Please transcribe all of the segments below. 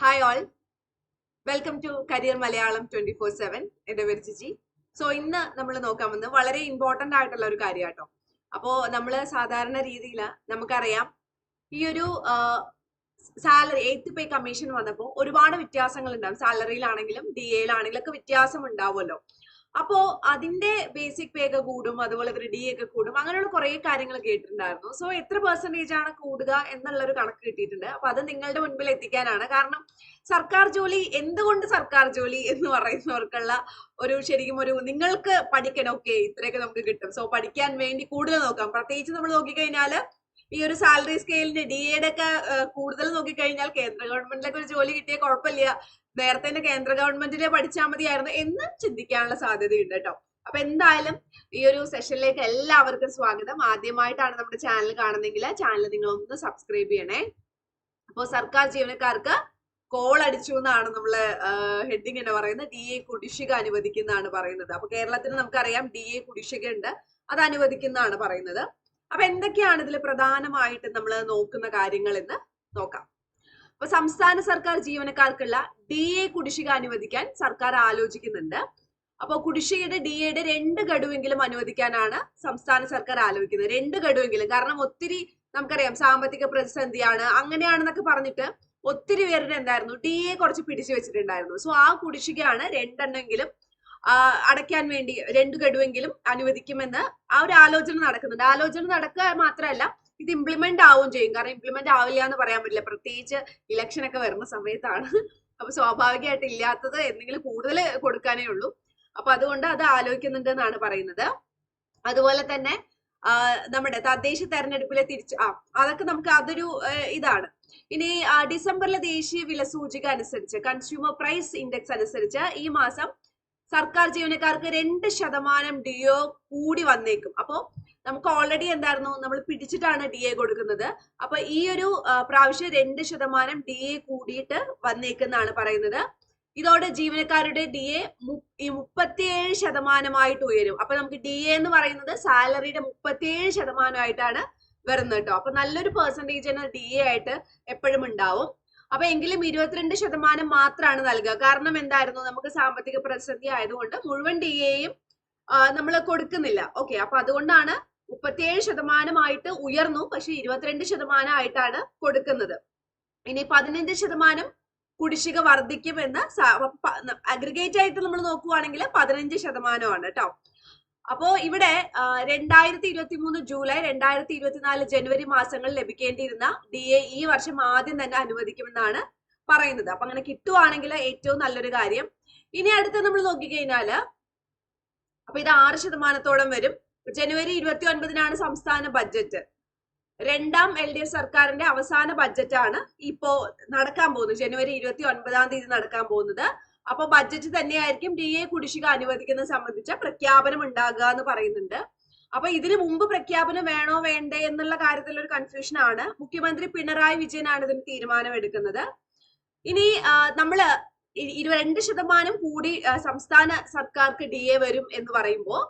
Hi all welcome to career Malayalam twenty four seven എന്റെ പേര് ചിച്ചി so ഇന്ന് നമ്മൾ നോക്കാൻ വന്നത് വളരെ ഇമ്പോർട്ടന്റ് ആയിട്ടുള്ള ഒരു കാര്യം കേട്ടോ അപ്പോ നമ്മൾ സാധാരണ രീതിയിൽ നമുക്കറിയാം ഈ ഒരു സാലറി എയ്ത്ത് പേ കമ്മീഷൻ വന്നപ്പോൾ ഒരുപാട് വ്യത്യാസങ്ങൾ ഉണ്ടാവും സാലറിയിലാണെങ്കിലും ഡി എയിലാണെങ്കിലും ഒക്കെ വ്യത്യാസം ഉണ്ടാവുമല്ലോ. അപ്പോ അതിന്റെ ബേസിക് പേ ഒക്കെ കൂടും അതുപോലെ തന്നെ ഡി ഒക്കെ കൂടും അങ്ങനെയുള്ള കുറെ കാര്യങ്ങൾ കേട്ടിട്ടുണ്ടായിരുന്നു. സോ എത്ര പെർസെന്റേജ് ആണ് കൂടുക എന്നുള്ള ഒരു കണക്ക് കിട്ടിയിട്ടുണ്ട്. അപ്പൊ അത് നിങ്ങളുടെ മുൻപിൽ എത്തിക്കാനാണ്. കാരണം സർക്കാർ ജോലി എന്തുകൊണ്ട് സർക്കാർ ജോലി എന്ന് പറയുന്നവർക്കുള്ള ഒരു ശരിക്കും ഒരു നിങ്ങൾക്ക് പഠിക്കണം ഓക്കെ ഇത്രയൊക്കെ നമുക്ക് കിട്ടും. സോ പഠിക്കാൻ വേണ്ടി കൂടുതൽ നോക്കാം. പ്രത്യേകിച്ച് നമ്മൾ നോക്കിക്കഴിഞ്ഞാൽ ഈ ഒരു സാലറി സ്കെയിലിന്റെ ഡി എയുടെ ഒക്കെ കൂടുതൽ നോക്കിക്കഴിഞ്ഞാൽ കേന്ദ്ര ഗവൺമെന്റിലൊക്കെ ഒരു ജോലി കിട്ടിയ കുഴപ്പമില്ല. നേരത്തെ തന്നെ കേന്ദ്ര ഗവൺമെന്റിലെ പഠിച്ചാൽ മതിയായിരുന്നു എന്ന് ചിന്തിക്കാനുള്ള സാധ്യതയുണ്ട് കേട്ടോ. അപ്പൊ എന്തായാലും ഈ ഒരു സെഷനിലേക്ക് എല്ലാവർക്കും സ്വാഗതം. ആദ്യമായിട്ടാണ് നമ്മുടെ ചാനൽ കാണുന്നെങ്കിൽ ചാനൽ നിങ്ങൾ ഒന്ന് സബ്സ്ക്രൈബ് ചെയ്യണേ. അപ്പോൾ സർക്കാർ ജീവനക്കാർക്ക് കോൾ അടിച്ചു എന്നാണ് നമ്മൾ ഹെഡിങ് എന്ന് പറയുന്നത്. ഡി എ കുടിശ്ശിക അനുവദിക്കുന്നതാണ് പറയുന്നത്. അപ്പൊ കേരളത്തിന് നമുക്കറിയാം ഡി എ കുടിശ്ശിക ഉണ്ട്. അത് അനുവദിക്കുന്നതാണ് പറയുന്നത്. അപ്പൊ എന്തൊക്കെയാണ് ഇതിൽ പ്രധാനമായിട്ട് നമ്മൾ നോക്കുന്ന കാര്യങ്ങൾ എന്ന് നോക്കാം. അപ്പൊ സംസ്ഥാന സർക്കാർ ജീവനക്കാർക്കുള്ള ഡി എ കുടിശ്ശിക അനുവദിക്കാൻ സർക്കാർ ആലോചിക്കുന്നുണ്ട്. അപ്പോൾ കുടിശ്ശികയുടെ ഡി എയുടെ രണ്ട് ഗഡുവെങ്കിലും അനുവദിക്കാനാണ് സംസ്ഥാന സർക്കാർ ആലോചിക്കുന്നത്. രണ്ട് ഗഡുവെങ്കിലും. കാരണം ഒത്തിരി നമുക്കറിയാം സാമ്പത്തിക പ്രതിസന്ധിയാണ്. അങ്ങനെയാണെന്നൊക്കെ പറഞ്ഞിട്ട് ഒത്തിരി പേരുടെ എന്തായിരുന്നു? ഡി എ കുറച്ച് പിടിച്ചു വെച്ചിട്ടുണ്ടായിരുന്നു. സോ ആ കുടിശ്ശികയാണ് രണ്ടെണ്ണെങ്കിലും അടയ്ക്കാൻ വേണ്ടി രണ്ട് ഗഡുവെങ്കിലും അനുവദിക്കുമെന്ന് ആ ഒരു ആലോചന നടക്കുന്നുണ്ട്. ആലോചന നടക്കുക മാത്രമല്ല ഇത് ഇംപ്ലിമെന്റ് ആവുകയും ചെയ്യും. കാരണം ഇംപ്ലിമെന്റ് ആവില്ല എന്ന് പറയാൻ പറ്റില്ല. പ്രത്യേകിച്ച് ഇലക്ഷൻ ഒക്കെ വരുന്ന സമയത്താണ് അപ്പൊ സ്വാഭാവികമായിട്ട് ഇല്ലാത്തത് എന്തെങ്കിലും കൂടുതൽ കൊടുക്കാനേ ഉള്ളൂ. അപ്പൊ അതുകൊണ്ട് അത് ആലോചിക്കുന്നുണ്ട് എന്നാണ് പറയുന്നത്. അതുപോലെ തന്നെ നമ്മുടെ തദ്ദേശ തെരഞ്ഞെടുപ്പിലെ തിരിച്ചു ആ അതൊക്കെ നമുക്ക് അതൊരു ഇതാണ്. ഇനി ഡിസംബറിലെ ദേശീയ വില സൂചിക അനുസരിച്ച് കൺസ്യൂമർ പ്രൈസ് ഇൻഡെക്സ് അനുസരിച്ച് ഈ മാസം സർക്കാർ ജീവനക്കാർക്ക് രണ്ട് ശതമാനം ഡിയോ കൂടി വന്നേക്കും. അപ്പോൾ നമുക്ക് ഓൾറെഡി എന്തായിരുന്നു? നമ്മൾ പിടിച്ചിട്ടാണ് ഡി എ കൊടുക്കുന്നത്. അപ്പൊ ഈ ഒരു പ്രാവശ്യം രണ്ട് ശതമാനം ഡി എ കൂടിയിട്ട് വന്നേക്കെന്നാണ് പറയുന്നത്. ഇതോടെ ജീവനക്കാരുടെ ഡി എ മുപ്പത്തിയേഴ് ശതമാനമായിട്ട് ഉയരും. അപ്പൊ നമുക്ക് ഡി എ എന്ന് പറയുന്നത് സാലറിയുടെ മുപ്പത്തിയേഴ് ശതമാനമായിട്ടാണ് വരുന്നത് കേട്ടോ. അപ്പൊ നല്ലൊരു പെർസെന്റേജ് ഡി എ ആയിട്ട് എപ്പോഴും ഉണ്ടാവും. അപ്പൊ എങ്കിലും ഇരുപത്തിരണ്ട് ശതമാനം മാത്രമാണ് നൽകുക. കാരണം എന്തായിരുന്നു? നമുക്ക് സാമ്പത്തിക പ്രതിസന്ധി ആയതുകൊണ്ട് മുഴുവൻ ഡി എയും നമ്മൾ കൊടുക്കുന്നില്ല. ഓക്കെ അപ്പൊ അതുകൊണ്ടാണ് മുപ്പത്തിയേഴ് ശതമാനമായിട്ട് ഉയർന്നു. പക്ഷെ ഇരുപത്തിരണ്ട് ശതമാനമായിട്ടാണ് കൊടുക്കുന്നത്. ഇനി പതിനഞ്ച് ശതമാനം കുടിശ്ശിക വർദ്ധിക്കുമെന്ന് അഗ്രിഗേറ്റ് ആയിട്ട് നമ്മൾ നോക്കുവാണെങ്കിൽ പതിനഞ്ച് ശതമാനമാണ് കേട്ടോ. അപ്പോ ഇവിടെ രണ്ടായിരത്തി ഇരുപത്തി മൂന്ന് ജൂലൈ രണ്ടായിരത്തി ഇരുപത്തിനാല് ജനുവരി മാസങ്ങളിൽ ലഭിക്കേണ്ടിയിരുന്ന ഡി എ ഈ വർഷം ആദ്യം തന്നെ അനുവദിക്കുമെന്നാണ് പറയുന്നത്. അപ്പൊ അങ്ങനെ കിട്ടുവാണെങ്കിൽ ഏറ്റവും നല്ലൊരു കാര്യം. ഇനി അടുത്ത് നമ്മൾ നോക്കിക്കഴിഞ്ഞാൽ അപ്പൊ ഇത് ആറ് ശതമാനത്തോളം വരും. ജനുവരി ഇരുപത്തി ഒൻപതിനാണ് സംസ്ഥാന ബഡ്ജറ്റ് രണ്ടാം എൽ ഡി എഫ് സർക്കാരിന്റെ അവസാന ബഡ്ജറ്റാണ് ഇപ്പോ നടക്കാൻ പോകുന്നത്. ജനുവരി ഇരുപത്തി ഒൻപതാം തീയതി നടക്കാൻ പോകുന്നത്. അപ്പൊ ബഡ്ജറ്റ് തന്നെയായിരിക്കും ഡി എ കുടിശ്ശിക അനുവദിക്കുന്നത് സംബന്ധിച്ച പ്രഖ്യാപനം ഉണ്ടാകുക എന്ന് പറയുന്നുണ്ട്. അപ്പൊ ഇതിനു മുമ്പ് പ്രഖ്യാപനം വേണോ വേണ്ടേ എന്നുള്ള കാര്യത്തിൽ ഒരു കൺഫ്യൂഷൻ ആണ്. മുഖ്യമന്ത്രി പിണറായി വിജയനാണ് ഇതിന് തീരുമാനം എടുക്കുന്നത് ഇനി നമ്മൾ രണ്ട് ശതമാനം കൂടി സംസ്ഥാന സർക്കാർക്ക് ഡി എ വരും എന്ന് പറയുമ്പോൾ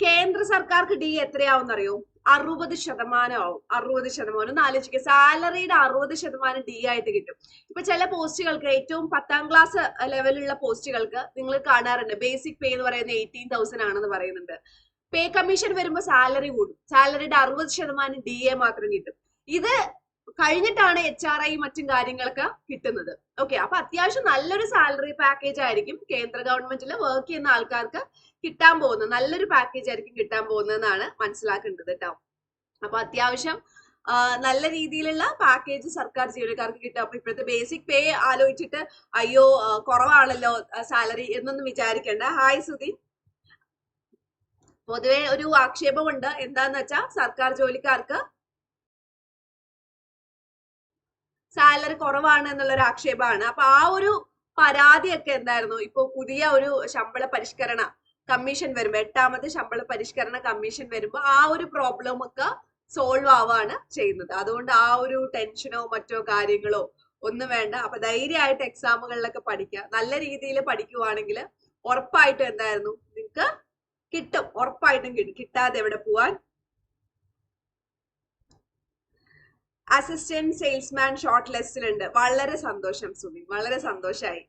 കേന്ദ്ര സർക്കാർക്ക് ഡി എത്രയാവും അറിയോ അറുപത് ശതമാനം ആവും. അറുപത് ശതമാനം. ഒന്ന് ആലോചിക്കുക സാലറിയുടെ അറുപത് ശതമാനം ഡി ആയിട്ട് കിട്ടും. ഇപ്പൊ ചില പോസ്റ്റുകൾക്ക് ഏറ്റവും പത്താം ക്ലാസ് ലെവലുള്ള പോസ്റ്റുകൾക്ക് നിങ്ങൾ കാണാറുണ്ട്. ബേസിക് പേ എന്ന് പറയുന്നത് എയ്റ്റീൻ തൗസൻഡ് ആണെന്ന് പറയുന്നുണ്ട്. പേ കമ്മീഷൻ വരുമ്പോൾ സാലറി കൂടും. സാലറിയുടെ അറുപത് ശതമാനം ഡി എ മാത്രം കിട്ടും. ഇത് കഴിഞ്ഞിട്ടാണ് എച്ച് ആർ ഐ മറ്റും കാര്യങ്ങളൊക്കെ കിട്ടുന്നത്. ഓക്കെ അപ്പൊ അത്യാവശ്യം നല്ലൊരു സാലറി പാക്കേജ് ആയിരിക്കും കേന്ദ്ര ഗവൺമെന്റിൽ വർക്ക് ചെയ്യുന്ന ആൾക്കാർക്ക് കിട്ടാൻ പോകുന്നത്. നല്ലൊരു പാക്കേജ് ആയിരിക്കും കിട്ടാൻ പോകുന്നതെന്നാണ് മനസ്സിലാക്കേണ്ടത് കേട്ടോ. അപ്പൊ അത്യാവശ്യം നല്ല രീതിയിലുള്ള പാക്കേജ് സർക്കാർ ജീവനക്കാർക്ക് കിട്ടും. അപ്പൊ ഇപ്പോഴത്തെ ബേസിക് പേ ആലോചിച്ചിട്ട് അയ്യോ കുറവാണല്ലോ സാലറി എന്നൊന്നും വിചാരിക്കേണ്ട. ഹായ് സുധീൻ പൊതുവെ ഒരു ആക്ഷേപമുണ്ട്. എന്താന്ന് വെച്ചാൽ സർക്കാർ ജോലിക്കാർക്ക് സാലറി കുറവാണ് എന്നുള്ളൊരു ആക്ഷേപമാണ്. അപ്പൊ ആ ഒരു പരാതിയൊക്കെ എന്തായിരുന്നു? ഇപ്പൊ പുതിയ ഒരു ശമ്പള പരിഷ്കരണ കമ്മീഷൻ വരുമ്പോ എട്ടാമത്തെ ശമ്പള പരിഷ്കരണ കമ്മീഷൻ വരുമ്പോൾ ആ ഒരു പ്രോബ്ലം ഒക്കെ സോൾവ് ആവാണ് ചെയ്യുന്നത്. അതുകൊണ്ട് ആ ഒരു ടെൻഷനോ മറ്റോ കാര്യങ്ങളോ ഒന്നും വേണ്ട. അപ്പൊ ധൈര്യമായിട്ട് എക്സാമുകളിലൊക്കെ പഠിക്കുക. നല്ല രീതിയിൽ പഠിക്കുവാണെങ്കിൽ ഉറപ്പായിട്ടും എന്തായിരുന്നു? നിങ്ങൾക്ക് കിട്ടും. ഉറപ്പായിട്ടും കിട്ടും. കിട്ടാതെ എവിടെ പോവാൻ? അസിസ്റ്റന്റ് സെയിൽസ്മാൻ ഷോർട്ട് ലിസ്റ്റിലുണ്ട് വളരെ സന്തോഷം സുബി വളരെ സന്തോഷായി.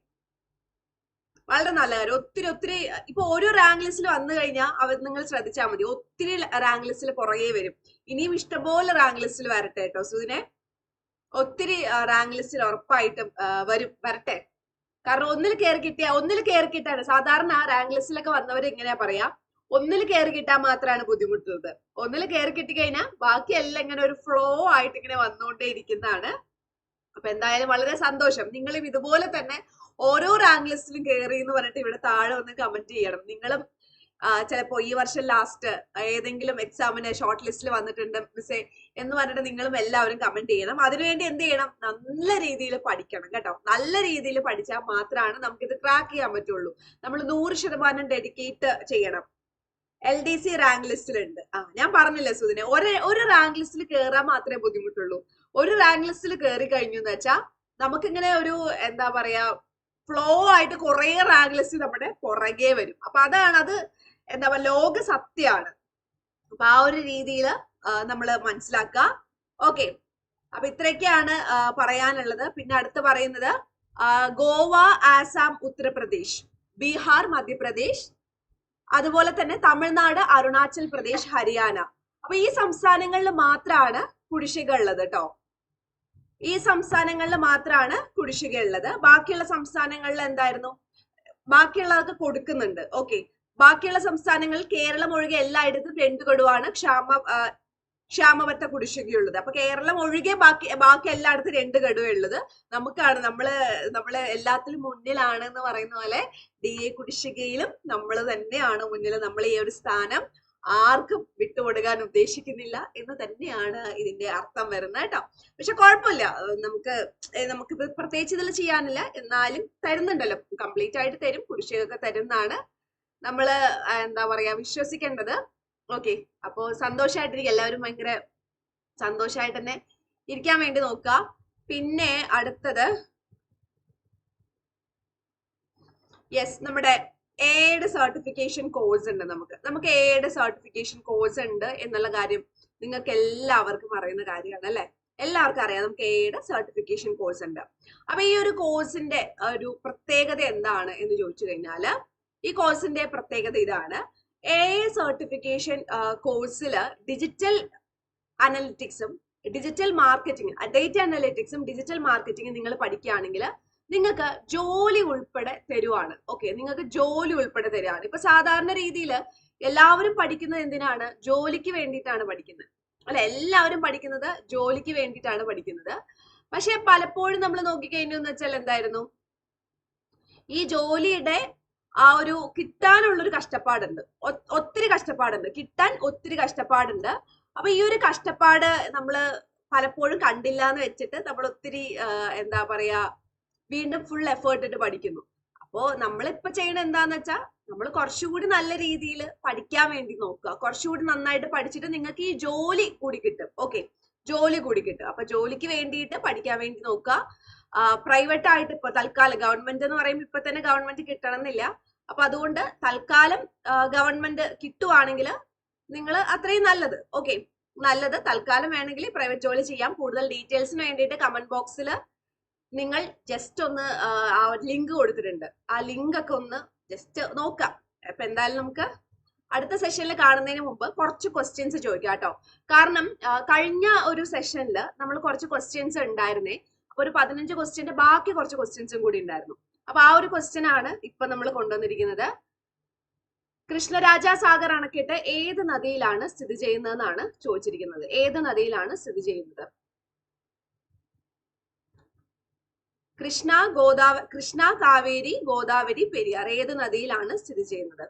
വളരെ നല്ല കാര്യം ഒത്തിരി ഒത്തിരി ഇപ്പൊ ഓരോ റാങ്ക് ലിസ്റ്റിൽ വന്നു കഴിഞ്ഞാൽ അവർ നിങ്ങൾ ശ്രദ്ധിച്ചാൽ മതി. ഒത്തിരി റാങ്ക് ലിസ്റ്റിൽ പുറകെ വരും. ഇനിയും ഇഷ്ടംപോലെ റാങ്ക് ലിസ്റ്റിൽ വരട്ടെ കേട്ടോ സുദിനെ ഒത്തിരി റാങ്ക് ലിസ്റ്റിൽ ഉറപ്പായിട്ടും വരും വരട്ടെ? കാരണം ഒന്നിൽ കയറി കിട്ടിയ ഒന്നിൽ കയറി കിട്ടാണ് സാധാരണ റാങ്ക് ലിസ്റ്റിലൊക്കെ വന്നവർ എങ്ങനെയാ പറയാ? ഒന്നിൽ കയറി കിട്ടാൻ മാത്രമാണ് ബുദ്ധിമുട്ടുന്നത് ഒന്നിൽ കയറി കിട്ടിക്കഴിഞ്ഞാൽ ബാക്കിയെല്ലാം ഇങ്ങനെ ഒരു ഫ്ലോ ആയിട്ട് ഇങ്ങനെ വന്നുകൊണ്ടേ ഇരിക്കുന്നതാണ്. അപ്പൊ എന്തായാലും വളരെ സന്തോഷം. നിങ്ങളും ഇതുപോലെ തന്നെ ഓരോ റാങ്ക് ലിസ്റ്റിലും കയറി എന്ന് പറഞ്ഞിട്ട് ഇവിടെ താഴെ വന്ന് കമന്റ് ചെയ്യണം. നിങ്ങളും ചിലപ്പോ ഈ വർഷം ലാസ്റ്റ് ഏതെങ്കിലും എക്സാമിന് ഷോർട്ട് ലിസ്റ്റിൽ വന്നിട്ടുണ്ട് മിസ്സേ എന്ന് പറഞ്ഞിട്ട് നിങ്ങളും എല്ലാവരും കമന്റ് ചെയ്യണം. അതിനുവേണ്ടി എന്ത് ചെയ്യണം? നല്ല രീതിയിൽ പഠിക്കണം കേട്ടോ. നല്ല രീതിയിൽ പഠിച്ചാൽ മാത്രമാണ് നമുക്കിത് ക്രാക്ക് ചെയ്യാൻ പറ്റുള്ളൂ. നമ്മൾ നൂറ് ശതമാനം ഡെഡിക്കേറ്റ് ചെയ്യണം. എൽ ഡി സി റാങ്ക് ലിസ്റ്റിലുണ്ട് ആ ഞാൻ പറഞ്ഞില്ല സുദിനെ ഒരു ഒരു റാങ്ക് ലിസ്റ്റിൽ കയറാൻ മാത്രമേ ബുദ്ധിമുട്ടുള്ളൂ. ഒരു റാങ്ക് ലിസ്റ്റിൽ കയറി കഴിഞ്ഞു എന്ന് വെച്ചാൽ നമുക്കിങ്ങനെ ഒരു എന്താ പറയാ ഫ്ലോ ആയിട്ട് കുറെ റാഗ്ലസ് നമ്മുടെ പുറകെ വരും. അപ്പൊ അതാണ് അത് എന്താ പറയുക ലോക സത്യമാണ്. അപ്പൊ ആ ഒരു രീതിയിൽ നമ്മൾ മനസ്സിലാക്കുക. ഓക്കെ. അപ്പൊ ഇത്രയൊക്കെയാണ് പറയാനുള്ളത്. പിന്നെ അടുത്ത് പറയുന്നത് ഗോവ ആസാം ഉത്തർപ്രദേശ് ബീഹാർ മധ്യപ്രദേശ് അതുപോലെ തന്നെ തമിഴ്നാട് അരുണാചൽ പ്രദേശ് ഹരിയാന. അപ്പൊ ഈ സംസ്ഥാനങ്ങളിൽ മാത്രമാണ് കുടിശ്ശിക ഉള്ളത് കേട്ടോ ഈ സംസ്ഥാനങ്ങളിൽ മാത്രമാണ് കുടിശ്ശിക ഉള്ളത്. ബാക്കിയുള്ള സംസ്ഥാനങ്ങളിൽ എന്തായിരുന്നു? ബാക്കിയുള്ളവർക്ക് കൊടുക്കുന്നുണ്ട്. ഓക്കെ ബാക്കിയുള്ള സംസ്ഥാനങ്ങളിൽ കേരളം ഒഴികെ എല്ലായിടത്തും രണ്ട് ഗഡുവാണ് ക്ഷാമ ക്ഷാമബത്ത കുടിശ്ശികയുള്ളത്. അപ്പൊ കേരളം ഒഴികെ ബാക്കി ബാക്കി എല്ലായിടത്തും രണ്ട് ഗഡുവേ ഉള്ളത്. നമുക്കാണ് നമ്മൾ നമ്മൾ എല്ലാത്തിലും മുന്നിലാണ് എന്ന് പറയുന്ന പോലെ ഡി എ കുടിശ്ശികയിലും നമ്മൾ തന്നെയാണ് മുന്നിൽ നമ്മൾ ഈ ഒരു സ്ഥാനം ആർക്കും വിട്ടുകൊടുക്കാൻ ഉദ്ദേശിക്കുന്നില്ല എന്ന് തന്നെയാണ് ഇതിന്റെ അർത്ഥം വരുന്നത് കേട്ടോ. പക്ഷെ കുഴപ്പമില്ല. നമുക്ക് നമുക്ക് പ്രത്യേകിച്ച് ഇതിൽ ചെയ്യാനില്ല. എന്നാലും തരുന്നുണ്ടല്ലോ. കംപ്ലീറ്റ് ആയിട്ട് തരും. കുടിശ്ശികയൊക്കെ തരുന്നതാണ്. നമ്മൾ ആ, എന്താ പറയാ വിശ്വസിക്കേണ്ടത്. ഓക്കെ. അപ്പോ സന്തോഷമായിട്ടിരിക്കും എല്ലാവരും ഭയങ്കര സന്തോഷമായിട്ട് തന്നെ ഇരിക്കാൻ വേണ്ടി നോക്കുക. പിന്നെ അടുത്തത് യെസ് നമ്മുടെ എയുടെ സർട്ടിഫിക്കേഷൻ കോഴ്സ് ഉണ്ട് നമുക്ക്. നമുക്ക് എയുടെ സർട്ടിഫിക്കേഷൻ കോഴ്സ് ഉണ്ട് എന്നുള്ള കാര്യം നിങ്ങൾക്ക് എല്ലാവർക്കും അറിയുന്ന കാര്യമാണ് അല്ലെ? എല്ലാവർക്കും അറിയാം. നമുക്ക് എയുടെ സർട്ടിഫിക്കേഷൻ കോഴ്സ് ഉണ്ട്. അപ്പൊ ഈ ഒരു കോഴ്സിന്റെ ഒരു പ്രത്യേകത എന്താണ് എന്ന് ചോദിച്ചു കഴിഞ്ഞാൽ ഈ കോഴ്സിന്റെ പ്രത്യേകത ഇതാണ്. എ സർട്ടിഫിക്കേഷൻ കോഴ്സിൽ ഡിജിറ്റൽ അനലിറ്റിക്സും ഡിജിറ്റൽ മാർക്കറ്റിംഗ് ഡേറ്റ അനലിറ്റിക്സും ഡിജിറ്റൽ മാർക്കറ്റിംഗും നിങ്ങൾ പഠിക്കുകയാണെങ്കിൽ നിങ്ങൾക്ക് ജോലി ഉൾപ്പെടെ തരുവാണ്. ഓക്കെ നിങ്ങൾക്ക് ജോലി ഉൾപ്പെടെ തരുവാണ്. ഇപ്പൊ സാധാരണ രീതിയിൽ എല്ലാവരും പഠിക്കുന്നത് എന്തിനാണ്? ജോലിക്ക് വേണ്ടിയിട്ടാണ് പഠിക്കുന്നത്. അല്ലെ എല്ലാവരും പഠിക്കുന്നത് ജോലിക്ക് വേണ്ടിയിട്ടാണ് പഠിക്കുന്നത്. പക്ഷെ പലപ്പോഴും നമ്മൾ നോക്കിക്കഴിഞ്ഞു എന്ന് വെച്ചാൽ എന്തായിരുന്നു? ഈ ജോലിയുടെ ആ ഒരു കിട്ടാനുള്ളൊരു കഷ്ടപ്പാടുണ്ട്. ഒത്തിരി കഷ്ടപ്പാടുണ്ട്. കിട്ടാൻ ഒത്തിരി കഷ്ടപ്പാടുണ്ട്. അപ്പൊ ഈ ഒരു കഷ്ടപ്പാട് നമ്മൾ പലപ്പോഴും കണ്ടില്ല എന്ന് വെച്ചിട്ട് നമ്മൾ ഒത്തിരി എന്താ പറയാ വീണ്ടും ഫുൾ എഫേർട്ട് ഇട്ട് പഠിക്കുന്നു. അപ്പോ നമ്മളിപ്പോ ചെയ്യണത് എന്താന്ന് വെച്ചാൽ നമ്മൾ കുറച്ചുകൂടി നല്ല രീതിയിൽ പഠിക്കാൻ വേണ്ടി നോക്കുക. കുറച്ചുകൂടി നന്നായിട്ട് പഠിച്ചിട്ട് നിങ്ങൾക്ക് ഈ ജോലി കൂടി കിട്ടും. ഓക്കെ ജോലി കൂടി കിട്ടും. അപ്പൊ ജോലിക്ക് വേണ്ടിയിട്ട് പഠിക്കാൻ വേണ്ടി നോക്കുക. പ്രൈവറ്റ് ആയിട്ട് ഇപ്പൊ തൽക്കാലം ഗവൺമെന്റ് എന്ന് പറയുമ്പോൾ ഇപ്പൊ തന്നെ ഗവൺമെന്റ് കിട്ടണം എന്നില്ല അപ്പൊ അതുകൊണ്ട് തൽക്കാലം ഗവൺമെന്റ് കിട്ടുവാണെങ്കിൽ നിങ്ങൾ അത്രയും നല്ലത്. ഓക്കെ നല്ലത് തൽക്കാലം വേണമെങ്കിൽ പ്രൈവറ്റ് ജോലി ചെയ്യാം. കൂടുതൽ ഡീറ്റെയിൽസിന് വേണ്ടിയിട്ട് കമന്റ് ബോക്സിൽ നിങ്ങൾ ജസ്റ്റ് ഒന്ന് ആ, ലിങ്ക് കൊടുത്തിട്ടുണ്ട്. ആ ലിങ്ക് ഒക്കെ ഒന്ന് ജസ്റ്റ് നോക്കാം. അപ്പൊ എന്തായാലും നമുക്ക് അടുത്ത സെഷനിൽ കാണുന്നതിന് മുമ്പ് കുറച്ച് ക്വസ്റ്റ്യൻസ് ചോദിക്കാം കേട്ടോ. കാരണം കഴിഞ്ഞ ഒരു സെഷനിൽ നമ്മൾ കുറച്ച് ക്വസ്റ്റ്യൻസ് ഉണ്ടായിരുന്നേ. ഒരു പതിനഞ്ച് ക്വസ്റ്റ്യന്റെ ബാക്കി കുറച്ച് ക്വസ്റ്റ്യൻസും കൂടി ഉണ്ടായിരുന്നു. അപ്പൊ ആ ഒരു ക്വസ്റ്റ്യൻ ആണ് ഇപ്പൊ നമ്മൾ കൊണ്ടുവന്നിരിക്കുന്നത്. കൃഷ്ണരാജ സാഗർ അണക്കെട്ട് ഏത് നദിയിലാണ് സ്ഥിതി ചെയ്യുന്നതെന്നാണ് ചോദിച്ചിരിക്കുന്നത്. ഏത് നദിയിലാണ് സ്ഥിതി ചെയ്യുന്നത്? കൃഷ്ണ ഗോദാവ കൃഷ്ണ കാവേരി ഗോദാവരി പെരിയാർ ഏത് നദിയിലാണ് സ്ഥിതി ചെയ്യുന്നത്?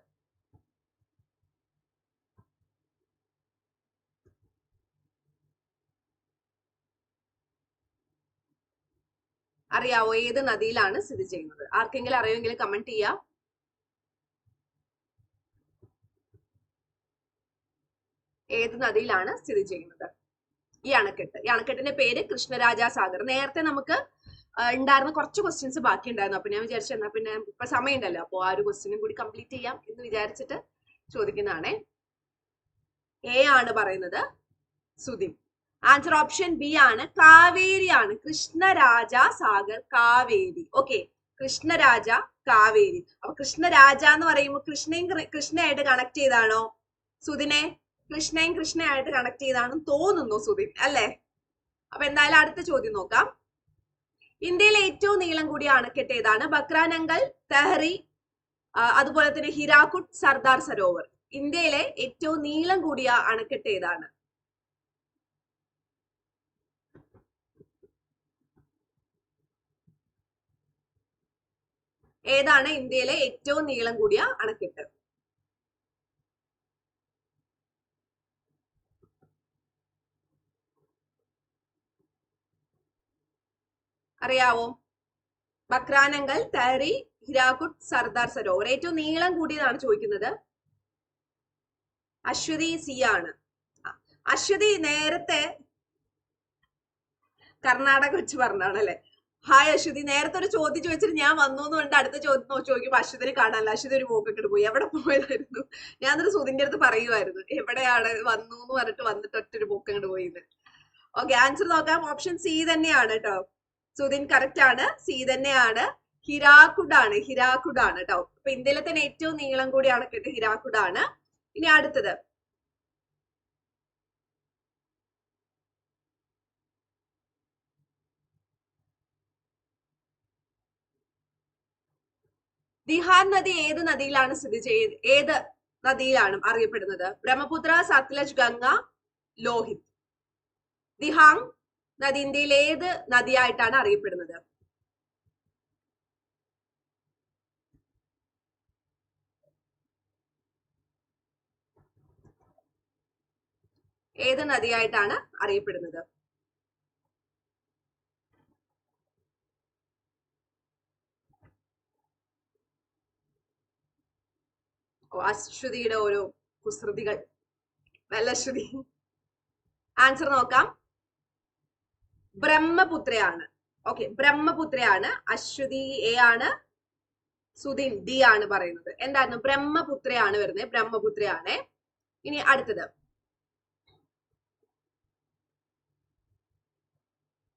അറിയാവോ ഏത് നദിയിലാണ് സ്ഥിതി ചെയ്യുന്നത്? ആർക്കെങ്കിലും അറിയുമെങ്കിൽ കമന്റ് ചെയ്യാം. ഏത് നദിയിലാണ് സ്ഥിതി ചെയ്യുന്നത്? ഈ അണക്കെട്ട്. ഈ അണക്കെട്ടിന്റെ പേര് കൃഷ്ണരാജ സാഗർ. നേരത്തെ നമുക്ക് ഉണ്ടായിരുന്ന കുറച്ച് ക്വസ്റ്റ്യൻസ് ബാക്കി ഉണ്ടായിരുന്നു അപ്പൊ ഞാൻ വിചാരിച്ചു എന്നാ പിന്നെ ഇപ്പൊ സമയമുണ്ടല്ലോ. അപ്പൊ ആ ഒരു ക്വസ്റ്റ്യനും കൂടി കംപ്ലീറ്റ് ചെയ്യാം എന്ന് വിചാരിച്ചിട്ട് ചോദിക്കുന്നതാണേ. എ ആണ് പറയുന്നത്. സുധി. ആൻസർ ഓപ്ഷൻ ബി ആണ്. കാവേരി ആണ്. കൃഷ്ണരാജ സാഗർ കാവേരി. ഓക്കെ കൃഷ്ണരാജ കാവേരി. അപ്പൊ കൃഷ്ണരാജ എന്ന് പറയുമ്പോൾ കൃഷ്ണയും കൃഷ്ണയായിട്ട് കണക്ട് ചെയ്താണോ? സുദിനെ കൃഷ്ണയും കൃഷ്ണയായിട്ട് കണക്ട് ചെയ്താണെന്ന് തോന്നുന്നു സുധിൻ. അല്ലേ? അപ്പൊ എന്തായാലും അടുത്ത ചോദ്യം നോക്കാം. ഇന്ത്യയിലെ ഏറ്റവും നീളം കൂടിയ അണക്കെട്ട് ഏതാണ്? ബക്രാനങ്കൽ തെഹ്റി അതുപോലെ തന്നെ ഹിരാക്കുട്ട് സർദാർ സരോവർ. ഇന്ത്യയിലെ ഏറ്റവും നീളം കൂടിയ അണക്കെട്ട് ഏതാണ്? ഏതാണ് ഇന്ത്യയിലെ ഏറ്റവും നീളം കൂടിയ അണക്കെട്ട്? അറിയാവോ? ബക്രാനങ്കൽ തഹറി ഹിരാകുട്ട് സർദാർ സരോവർ. ഏറ്റവും നീളം കൂടിയതാണ് ചോദിക്കുന്നത്. അശ്വതി സി ആണ്. അശ്വതി നേരത്തെ കർണാടക വെച്ച് പറഞ്ഞാണ് അല്ലെ ഹായ് അശ്വതി നേരത്തെ ഒരു ചോദ്യം ചോദിച്ചിട്ട് ഞാൻ വന്നു എന്ന് പറഞ്ഞിട്ട് അടുത്ത ചോദ്യം നോക്കി ചോദിക്കുമ്പോൾ അശ്വതിനെ കാണാനല്ല. അശ്വതി ഒരു പോക്കൊക്കെ പോയി. എവിടെ പോയതായിരുന്നു? എന്നിട്ട് സുധിന്റെ അടുത്ത് പറയുമായിരുന്നു എവിടെയാണ് വന്നു എന്ന് പറഞ്ഞിട്ട് വന്നിട്ട് ഒറ്റ ഒരു പോക്കങ്ങോട്ട് പോയിന്ന്. ഓക്കെ ആൻസർ നോക്കാം. ഓപ്ഷൻ സി തന്നെയാണ് കേട്ടോ. സുധിൻ കറക്റ്റ് ആണ്. സി തന്നെയാണ്. ഹിരാക്കുഡാണ് ആണ് കേട്ടോ അപ്പൊ ഇന്ത്യയിലെ തന്നെ ഏറ്റവും നീളം കൂടിയ ഹിരാകുഡ് ആണ് ഇനി അടുത്തത്. ദിഹാർ നദി ഏത് നദിയിലാണ് സ്ഥിതി ചെയ്ത് ഏത് നദിയിലാണ് അറിയപ്പെടുന്നത്? ബ്രഹ്മപുത്ര സത്ലജ് ഗംഗ ലോഹിത്. ദിഹാങ് നദി ഇന്ത്യയിൽ ഏത് നദിയായിട്ടാണ് അറിയപ്പെടുന്നത്? ഏത് നദിയായിട്ടാണ് അറിയപ്പെടുന്നത്? അശ്വതിയുടെ ഓരോ കുസൃതികൾ. നല്ല അശ്വതി ആൻസർ നോക്കാം. ബ്രഹ്മപുത്രയാണ്. ഓക്കെ ബ്രഹ്മപുത്രയാണ് അശ്വതി എ ആണ് സുധിൻ ഡി ആണ് പറയുന്നത്. എന്തായിരുന്നു? ബ്രഹ്മപുത്രയാണ് വരുന്നത് ബ്രഹ്മപുത്രയാണ്. ഇനി അടുത്തത്.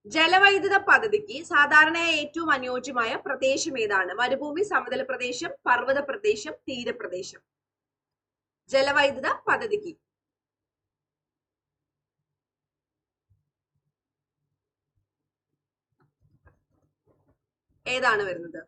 ജലവൈദ്യുത പദ്ധതിക്ക് സാധാരണയായി ഏറ്റവും അനുയോജ്യമായ പ്രദേശം ഏതാണ്? മരുഭൂമി സമതല പ്രദേശം പർവത പ്രദേശം തീരപ്രദേശം. ജലവൈദ്യുത പദ്ധതിക്ക്. ഏതാണ് വരുന്നത്?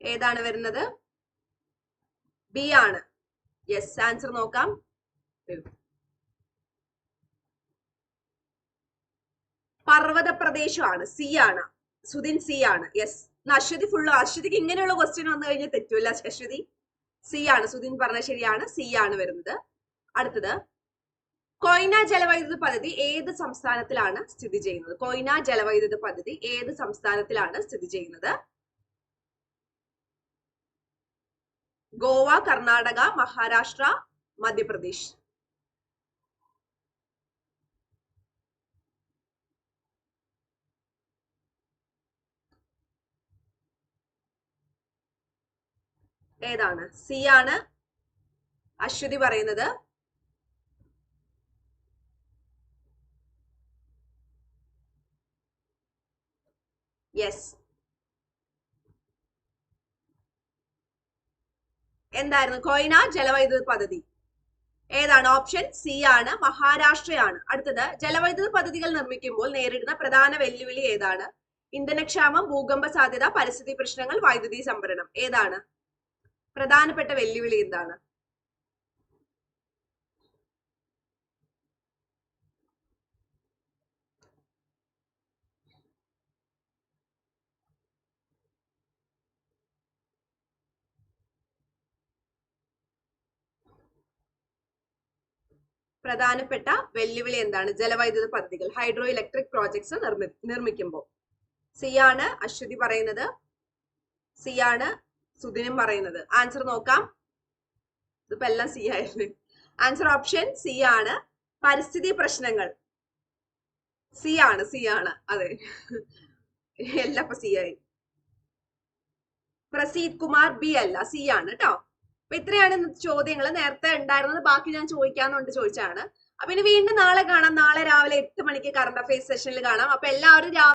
ഏതാണ് വരുന്നത്? ബി ആണ്. യെസ് ആൻസർ നോക്കാം. പർവത പ്രദേശമാണ് സി ആണ്. സുദിൻ സി ആണ്. യെസ് അശ്വതി ഫുള്ള് അശ്വതിക്ക് ഇങ്ങനെയുള്ള ക്വസ്റ്റ്യൻ വന്നു കഴിഞ്ഞാൽ തെറ്റൂല അശ്വതി? സി ആണ്. സുദിൻ പറഞ്ഞ ശരിയാണ്. സി ആണ് വരുന്നത്. അടുത്തത്. കൊയ്ന ജലവൈദ്യുത പദ്ധതി ഏത് സംസ്ഥാനത്തിലാണ് സ്ഥിതി ചെയ്യുന്നത്? കൊയ്ന ജലവൈദ്യുത പദ്ധതി ഏത് സംസ്ഥാനത്തിലാണ് സ്ഥിതി ചെയ്യുന്നത്? ഗോവ കർണാടക മഹാരാഷ്ട്ര മധ്യപ്രദേശ്. ഏതാണ്? സി ആണ് അശ്വതി പറയുന്നത്. യെസ് എന്തായിരുന്നു? കോയിന ജലവൈദ്യുത പദ്ധതി. ഏതാണ് ഓപ്ഷൻ? സി ആണ്. മഹാരാഷ്ട്രയാണ്. അടുത്തത് ജലവൈദ്യുത പദ്ധതികൾ നിർമ്മിക്കുമ്പോൾ നേരിടുന്ന പ്രധാന വെല്ലുവിളി ഏതാണ്? ഇന്ധനക്ഷാമം ഭൂകമ്പ സാധ്യത പരിസ്ഥിതി പ്രശ്നങ്ങൾ വൈദ്യുതി സംഭരണം. ഏതാണ്? പ്രധാനപ്പെട്ട വെല്ലുവിളി എന്താണ്? പ്രധാനപ്പെട്ട വെല്ലുവിളി എന്താണ്? ജലവൈദ്യുത പദ്ധതികൾ ഹൈഡ്രോ ഇലക്ട്രിക് പ്രോജക്ട്സ് നിർമ്മി നിർമ്മിക്കുമ്പോൾ. സി ആണ് അശ്വതി പറയുന്നത്. സി ആണ് സുദിനും പറയുന്നത്. ആൻസർ നോക്കാം. ഇതിപ്പോ എല്ലാം സി ആയിരുന്നു ആൻസർ ഓപ്ഷൻ സി ആണ്. പരിസ്ഥിതി പ്രശ്നങ്ങൾ. സി ആണ് സി ആണ്. അതെ. എല്ലാം ഇപ്പൊ സി ആയി. പ്രസീദ് കുമാർ ബി അല്ല സി ആണ് കേട്ടോ അപ്പൊ ഇത്രയാണ് ചോദ്യങ്ങൾ നേരത്തെ ഉണ്ടായിരുന്നത്. ബാക്കി ഞാൻ ചോദിക്കാന്നുണ്ട് ചോദിച്ചാണ് അപ്പൊ ഇനി വീണ്ടും നാളെ കാണാം. നാളെ രാവിലെ എട്ട് മണിക്ക് കറണ്ട് അഫയേഴ്സ് സെഷനിൽ കാണാം. അപ്പൊ എല്ലാവരും